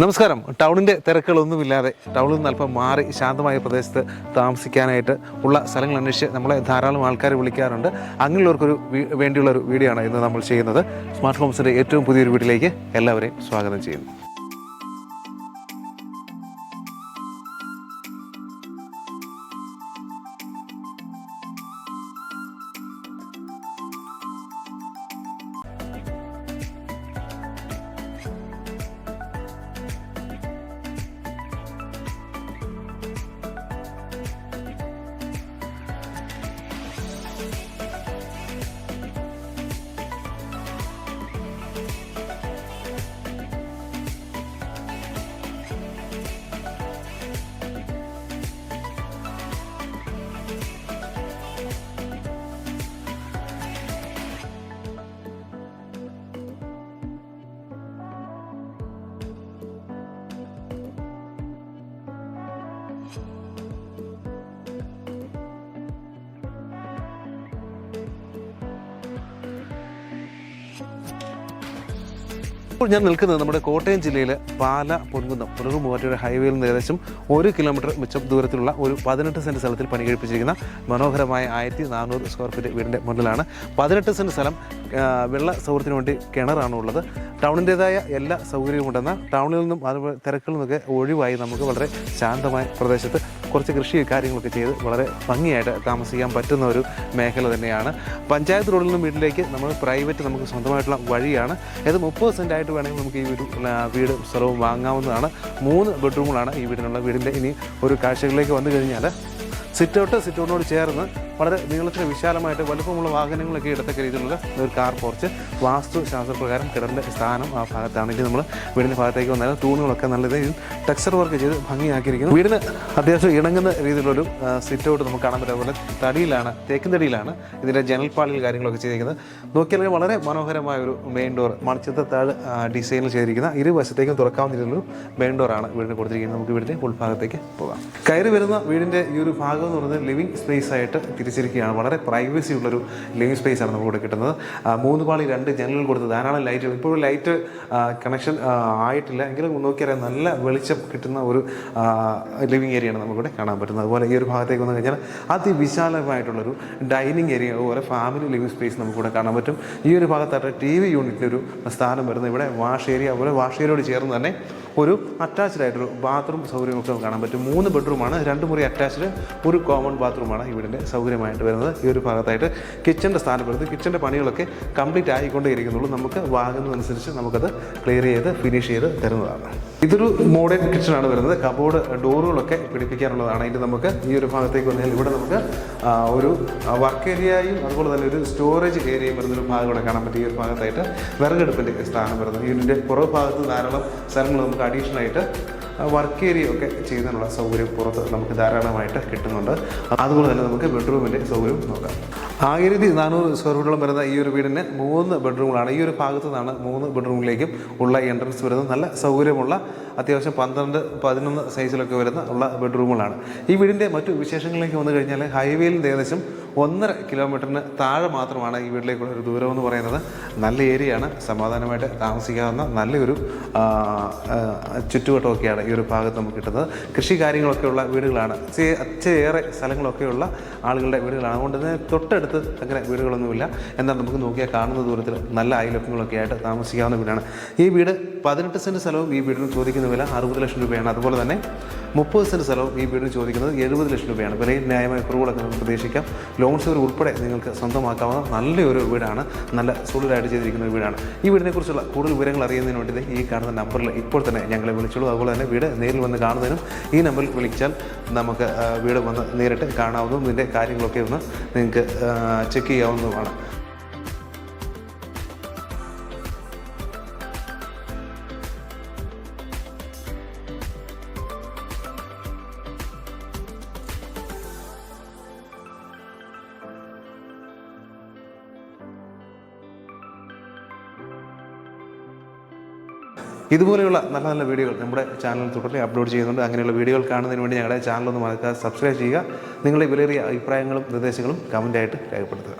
നമസ്കാരം. ടൗണിന്റെ തിരക്കുകളൊന്നുമില്ലാതെ ടൗണിൽ നിന്ന് അല്പം മാറി ശാന്തമായ പ്രദേശത്ത് താമസിക്കാനായിട്ട് ഉള്ള സ്ഥലങ്ങൾ അന്വേഷിച്ച് നമ്മളെ ധാരാളം ആൾക്കാർ വിളിക്കാറുണ്ട്. അങ്ങനെയുള്ളവർക്കൊരു വേണ്ടിയുള്ള ഒരു വീഡിയോ ആണ് ഇന്ന് നമ്മൾ ചെയ്യുന്നത്. സ്മാർട്ട് ഹോംസിന്റെ ഏറ്റവും പുതിയൊരു വീട്ടിലേക്ക് എല്ലാവരെയും സ്വാഗതം ചെയ്യുന്നു. ഇപ്പോൾ ഞാൻ നിൽക്കുന്നത് നമ്മുടെ കോട്ടയം ജില്ലയിലെ പാല പൊൻകുന്നം പുനലൂർ ഹൈവേയിൽ നിന്ന് ഏകദേശം ഒരു കിലോമീറ്റർ മിച്ചം ദൂരത്തിലുള്ള ഒരു പതിനെട്ട് സെന്റ് സ്ഥലത്തിൽ പണി കഴിപ്പിച്ചിരിക്കുന്ന മനോഹരമായ ആയിരത്തി നാനൂറ് സ്ക്വയർ ഫീറ്റ് വീടിന്റെ മുന്നിലാണ്. പതിനെട്ട് സെന്റ് സ്ഥലം വെള്ള സൗകര്യത്തിന് വേണ്ടി കിണറാണ് ഉള്ളത്. ടൗണിന്റേതായ എല്ലാ സൗകര്യവും ഉണ്ടെന്ന ടൗണിൽ നിന്നും അതുപോലെ തിരക്കിൽ നിന്നൊക്കെ ഒഴിവായി നമുക്ക് വളരെ ശാന്തമായ പ്രദേശത്ത് കുറച്ച് കൃഷി കാര്യങ്ങളൊക്കെ ചെയ്ത് വളരെ ഭംഗിയായിട്ട് താമസിക്കാൻ പറ്റുന്ന ഒരു മേഖല തന്നെയാണ്. പഞ്ചായത്ത് റോഡിൽ നിന്നും വീട്ടിലേക്ക് നമ്മൾ പ്രൈവറ്റ് നമുക്ക് സ്വന്തമായിട്ടുള്ള വഴിയാണ്. ഇത് മുപ്പത് സെന്റ് ആയിട്ട് വേണമെങ്കിൽ നമുക്ക് ഈ ആ, വീട് സ്ഥലവും വാങ്ങാവുന്നതാണ്. മൂന്ന് ബെഡ്റൂമുകളാണ് ഈ വീടിനുള്ള വീടിന്റെ. ഇനി ഒരു കാഴ്ചകളിലേക്ക് വന്നു കഴിഞ്ഞാൽ സിറ്റ് ഔട്ട് സിറ്റ് ഔട്ടിനോട് ചേർന്ന് വളരെ നീളത്തിന് വിശാലമായിട്ട് വലുപ്പമുള്ള വാഹനങ്ങളൊക്കെ ഇടത്തക്ക രീതിയിലുള്ള ഒരു കാർ പോർച്ച് വാസ്തു ശാസ്ത്രപ്രകാരം കിടന്ന സ്ഥാനം ആ ഭാഗത്താണ്. ഇനി നമ്മൾ വീടിന്റെ ഭാഗത്തേക്ക് വന്നാൽ തൂണുകളൊക്കെ നല്ല രീതിയിൽ ടെക്സ്ചർ വർക്ക് ചെയ്ത് ഭംഗിയാക്കിയിരിക്കുന്നു. വീടിന് അത്യാവശ്യം ഇണങ്ങുന്ന രീതിയിലുള്ളൊരു സിറ്റ് ഔട്ട് നമുക്ക് കാണാൻ പറ്റും അതുപോലെ തടിയിലാണ് തേക്കിൻ തടിയിലാണ് ഇതിന്റെ ജനൽപ്പാളിൽ കാര്യങ്ങളൊക്കെ ചെയ്തിരിക്കുന്നത്. നോക്കിയാൽ വളരെ മനോഹരമായ ഒരു മെയിൻ ഡോർ മണിച്ചത്താഴ് ഡിസൈനിൽ ചെയ്തിരിക്കുന്ന ഇരുവശത്തേക്കും തുറക്കാവുന്ന രീതിയിലൊരു മെയിൻ ഡോറാണ് വീടിന് കൊടുത്തിരിക്കുന്നത്. നമുക്ക് വീടിന്റെ ഉൾഭാഗത്തേക്ക് പോകാം. കയറി വരുന്ന വീടിന്റെ ഈ ഒരു ഭാഗം എന്ന് പറയുന്നത് ലിവിങ് സ്പേസ് ആയിട്ട് തിരിച്ചിരിക്കുകയാണ് വളരെ പ്രൈവസി ഉള്ളൊരു ലിവിങ് സ്പേസ് ആണ് നമുക്കിവിടെ കിട്ടുന്നത്. മൂന്ന് പാളി രണ്ട് ജനലുകൾ കൊടുത്ത് ധാരാളം ലൈറ്റ് ഇപ്പോൾ ലൈറ്റ് കണക്ഷൻ ആയിട്ടില്ല. എങ്കിലും നോക്കിയാൽ നല്ല വെളിച്ചം കിട്ടുന്ന ഒരു ലിവിങ് ഏരിയയാണ് നമുക്കിവിടെ കാണാൻ പറ്റുന്നത്. അതുപോലെ ഈ ഒരു ഭാഗത്തേക്ക് വന്നു കഴിഞ്ഞാൽ അതിവിശാലമായിട്ടുള്ളൊരു ഡൈനിങ് ഏരിയ അതുപോലെ ഫാമിലി ലിവിങ് സ്പേസ് നമുക്കിവിടെ കാണാൻ പറ്റും. ഈ ഒരു ഭാഗത്തായിട്ട് ടി വി യൂണിറ്റിന്റെ ഒരു സ്ഥാനം വരുന്നത്. ഇവിടെ വാഷ് ഏരിയ അതുപോലെ വാഷ് ഏരിയയോട് ചേർന്ന് തന്നെ ഒരു അറ്റാച്ച്ഡ് ആയിട്ടൊരു ബാത്റൂം സൗകര്യമൊക്കെ കാണാൻ പറ്റും. മൂന്ന് ബെഡ്റൂമാണ് രണ്ട് മുറി അറ്റാച്ച്ഡ് ഒരു കോമൺ ബാത്റൂമാണ് ഇവിടെ വീടിന്റെ സൗകര്യമായിട്ട് വരുന്നത് ഈ ഒരു ഭാഗത്തായിട്ട് കിച്ചന്റെ സ്ഥാനപ്പെടുത്തി കിച്ചന്റെ പണികളൊക്കെ കംപ്ലീറ്റ് ആയിക്കൊണ്ടേ ഇരിക്കുന്നുള്ളൂ നമുക്ക് വാങ്ങുന്നതനുസരിച്ച് നമുക്കത് ക്ലിയർ ചെയ്ത് ഫിനിഷ് ചെയ്ത് തരുന്നതാണ്. ഇതൊരു മോഡേൺ കിച്ചണാണ് വരുന്നത്. കബോർഡ് ഡോറുകളൊക്കെ പിടിപ്പിക്കാനുള്ളതാണ് അതിന്റെ നമുക്ക് ഈ ഒരു ഭാഗത്തേക്ക് വന്നാൽ ഇവിടെ നമുക്ക് ഒരു വർക്ക് ഏരിയയും അതുപോലെ തന്നെ ഒരു സ്റ്റോറേജ് ഏരിയയും വരുന്നൊരു ഭാഗം കൂടെ കാണാൻ പറ്റും. ഈ ഒരു ഭാഗത്തായിട്ട് വിറകെടുപ്പിന്റെ സ്ഥാനം വരുന്നത്. ഇതിന്റെ പുറകു ഭാഗത്ത് ധാരാളം സ്ഥലങ്ങൾ നമുക്ക് അഡീഷണൽ ആയിട്ട് വർക്ക് ഏരിയ ഒക്കെ ചെയ്യുന്നതിനുള്ള സൗകര്യം പുറത്ത് നമുക്ക് ധാരാളമായിട്ട് കിട്ടുന്നുണ്ട്. അതുപോലെ തന്നെ നമുക്ക് ബെഡ്റൂമിന്റെ സൗകര്യം നോക്കാം. ആയിരത്തി നാനൂറ് സ്ക്വയർ ഫീറ്റോളം വരുന്ന ഈ ഒരു വീടിന് മൂന്ന് ബെഡ്റൂമുകളാണ്. ഈ ഒരു ഭാഗത്തു നിന്നാണ് മൂന്ന് ബെഡ്റൂമിലേക്കും ഉള്ള എൻട്രൻസ് വരുന്നത്. നല്ല സൗകര്യമുള്ള അത്യാവശ്യം പന്ത്രണ്ട് പതിനൊന്ന് സൈസിലൊക്കെ വരുന്ന ഉള്ള ബെഡ്റൂമുകളാണ്. ഈ വീടിന്റെ മറ്റു വിശേഷങ്ങളിലേക്ക് വന്നു കഴിഞ്ഞാൽ ഹൈവേയിൽ നിന്ന് ഏകദേശം ഒന്നര കിലോമീറ്ററിന് താഴെ മാത്രമാണ് ഈ വീട്ടിലേക്കുള്ള ഒരു ദൂരം എന്ന് പറയുന്നത്. നല്ല ഏരിയയാണ് സമാധാനമായിട്ട് താമസിക്കാവുന്ന നല്ലൊരു ചുറ്റുവട്ടമൊക്കെയാണ് ഈ ഒരു ഭാഗത്ത് നമുക്ക് കിട്ടുന്നത്. കൃഷി കാര്യങ്ങളൊക്കെയുള്ള വീടുകളാണ്. ഏറെ സ്ഥലങ്ങളൊക്കെയുള്ള ആളുകളുടെ വീടുകളാണ്. അതുകൊണ്ട് തന്നെ തൊട്ടടുത്ത് അങ്ങനെ വീടുകളൊന്നുമില്ല. എന്നാൽ നമുക്ക് നോക്കിയാൽ കാണുന്ന ദൂരത്തിൽ നല്ല അയലൊക്കങ്ങളൊക്കെ ആയിട്ട് താമസിക്കാവുന്ന വീടാണ്. ഈ വീട് പതിനെട്ട് സെന്റ് സ്ഥലവും ഈ വീടിന് ചോദിക്കുന്ന വില അറുപത് ലക്ഷം രൂപയാണ്. അതുപോലെ തന്നെ മുപ്പത് സെന്റ് സ്ഥലവും ഈ വീടിന് ചോദിക്കുന്നത് എഴുപത് ലക്ഷം രൂപയാണ്. വിലയിൽ ന്യായമായ കുറവുകളൊക്കെ നമുക്ക് പ്രതീക്ഷിക്കാം. ലോൺ സൗകര്യം ഉൾപ്പെടെ നിങ്ങൾക്ക് സ്വന്തമാക്കാവുന്ന നല്ലൊരു വീടാണ്. നല്ല സോളിഡായിട്ട് ചെയ്തിരിക്കുന്ന ഒരു വീടാണ്. ഈ വീടിനെക്കുറിച്ചുള്ള കൂടുതൽ വിവരങ്ങൾ അറിയുന്നതിന് വേണ്ടി ഈ കാണുന്ന നമ്പറിൽ ഇപ്പോൾ തന്നെ ഞങ്ങളെ വിളിച്ചോളൂ. അതുപോലെ തന്നെ വീട് നേരിൽ വന്ന് കാണുന്നതിനും ഈ നമ്പറിൽ വിളിച്ചാൽ നമുക്ക് വീട് വന്ന് നേരിട്ട് കാണാവുന്നതും ഇതിന്റെ കാര്യങ്ങളൊക്കെ ഒന്ന് നിങ്ങൾക്ക് ചെക്ക് ചെയ്യാവുന്നതുമാണ്. ഇതുപോലെയുള്ള നല്ല നല്ല വീഡിയോകൾ നമ്മുടെ ചാനൽ തുടർന്ന് അപ്ലോഡ് ചെയ്യുന്നുണ്ട്. അങ്ങനെയുള്ള വീഡിയോകൾ കാണുന്നതിന് വേണ്ടി ഞങ്ങളുടെ ചാനൽ ഒന്ന് മറക്കാതെ സബ്സ്ക്രൈബ് ചെയ്യുക. നിങ്ങളുടെ വിലയേറിയ അഭിപ്രായങ്ങളും നിർദ്ദേശങ്ങളും കമന്റായിട്ട് രേഖപ്പെടുത്തുക.